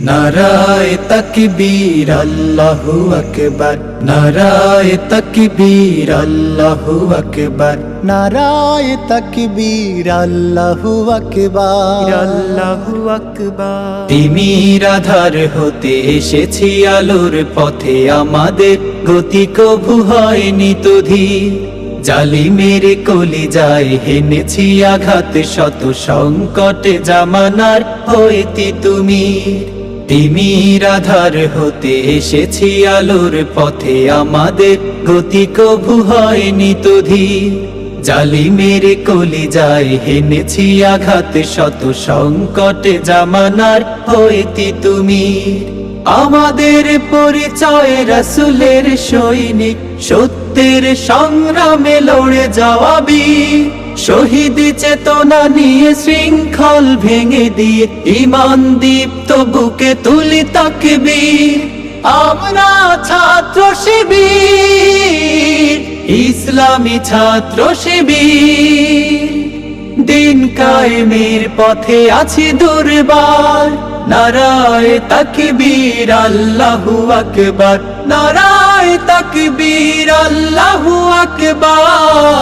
নারায় তকবীর আল্লাহু আকবার। নারায় তকবীর আল্লাহু আকবার। নারায় তকবীর আল্লাহু আকবার। আল্লাহু আকবার। তিমির আধার হতে এসেছি আলোর পথে আমাদের গতি কভু হয়নি তো ধীর। জালি মেরে কলি যায় হেনেছি আঘাত শত সংকটে জামানার হইতি তুমি তিমির আধার হতে এসেছি আলোর পথে। আমাদের গতি কভু হয়নি তো ধীর। জালি মেরে কলি যায় হেনেছি আঘাত, শত সংকটে জামানার হইতি তুমি আমাদের পরিচয় রাসুলের সৈনিক, সত্যের সংগ্রামে লড়ে যাওয়াবি শহীদ চেতনা নিয়ে শৃঙ্খল ভেঙে দিয়ে, ইমান দীপ্ত বুকে তুলি তাকবি আমরা ছাত্র শিবির, ইসলামী ছাত্র শিবির। দিন কায়েমের পথে আছি দুর্বার, নারায় তাকবীর, আল্লাহু আকবার। নারায় তাকবীর, আল্লাহু আকবার।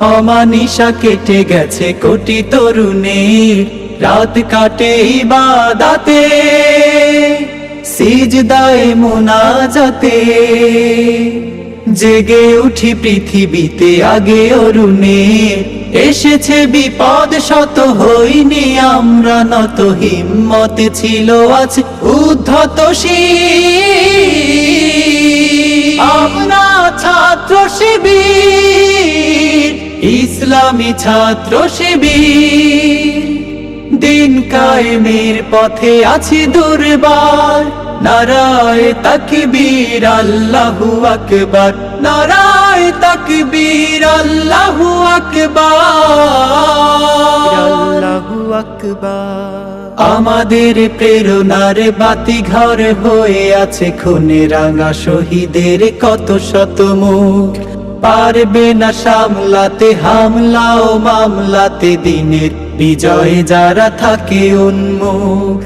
অমানিসা কেটে গেছে কোটি তরুণের। রাত কাটে ইবাদাতে, সিজদায় মোনাজাতে। জেগে উঠি পৃথিবীতে আগে অরুণে এসেছে বিপদ, শত হইনি আমরা, নত হিম্মত ছিল আজ উদ্ধত। আমরা ছাত্র শিবির। ইসলামী ছাত্র শিবির। দিন কায়েমের পথে আছি দুর্বার। নারায় তাকবীর আল্লাহু আকবার। নারায় তাকবীর আল্লাহু আকবার। আল্লাহু আকবার। আমাদের প্রেরণার বাতি ঘর হয়ে আছে খুনে রাঙা শহীদের কত শত মুখ। পারবে না সামলাতে হামলা ও মামলাতে দিনের বিজয় যারা থাকে উন্মুখ।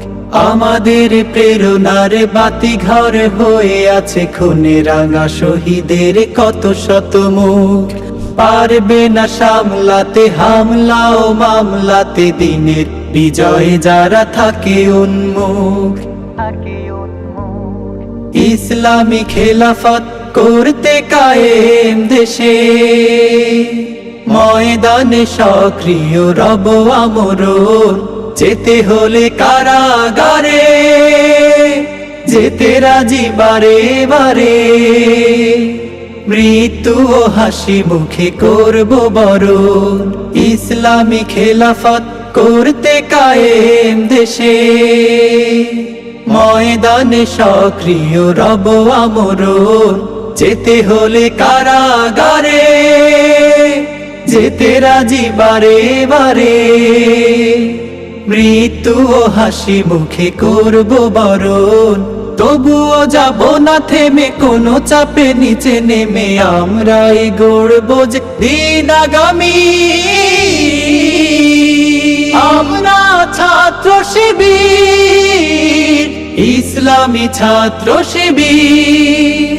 আমাদের প্রেরণার বাতি ঘর হয়ে আছে খুনে রাঙা শহীদের কত শত মুখ। পারবে না সামলাতে হামলা ও মামলাতে দিনের বিজয় যারা থাকে উন্মুখ। ইসলামী খেলাফত করতে কায়েম দেশে। ময়দানে সক্রিয় রব আমরণ, যেতে হলে কারাগারে, যেতে রাজি বারে বারে। মৃত্যু ও হাসি মুখে করব বরণ, ইসলামী খেলাফত করতে কায়েম দেশে। ময়দানে সক্রিয় রব আমরণ যেতে হলে কারাগারে, যেতে রাজি বারে বারে। মৃত্যু হাসি মুখে করব বরণ, তবুও যাব না থেমে, কোনো চাপে নিচে নেমে আমরাই গড়ব যে দিন আগামী। আমরা ছাত্র শিবির, ইসলামী ছাত্র শিবির।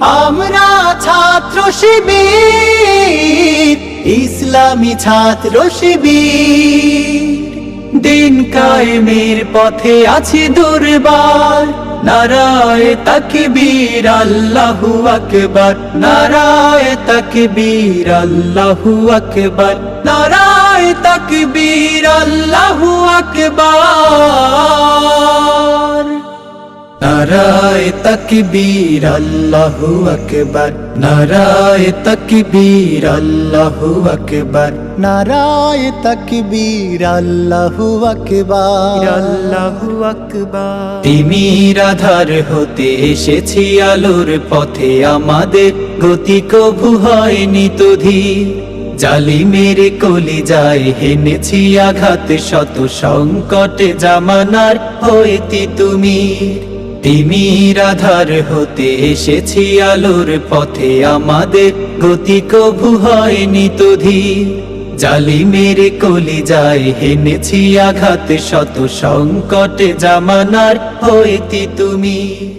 আমরা ছাত্র শিবির, ইসলামী ছাত্র শিবির। দিন কায়েমের পথে আছি দুর্বার, নারায় তাকবীর, আল্লাহু আকবার। নারায় তাকবীর, আল্লাহু আকবার। নারায় তাকবীর, আল্লাহু আকবার। নারায় তকবীর আল্লাহু আকবার। নারায় তকবীর আল্লাহু আকবার। নারায় তকবীর আল্লাহু আকবার। আল্লাহু আকবার। তিমির আধার হতে এসেছি আলোর পথে আমাদের গতি কভু হয়নি তো ধীর। জালি মেরে কলি যায় হেনেছি আঘাত শত সংকটে জামানার হইতি তুমি তিমির আধার হতে এসেছি আলোর পথে। আমাদের গতি কভু হয়নি তো ধীর। জালি মেরে কলি যায় হেনেছি আঘাত। শত সংকটে জামানার হইতি তুমি।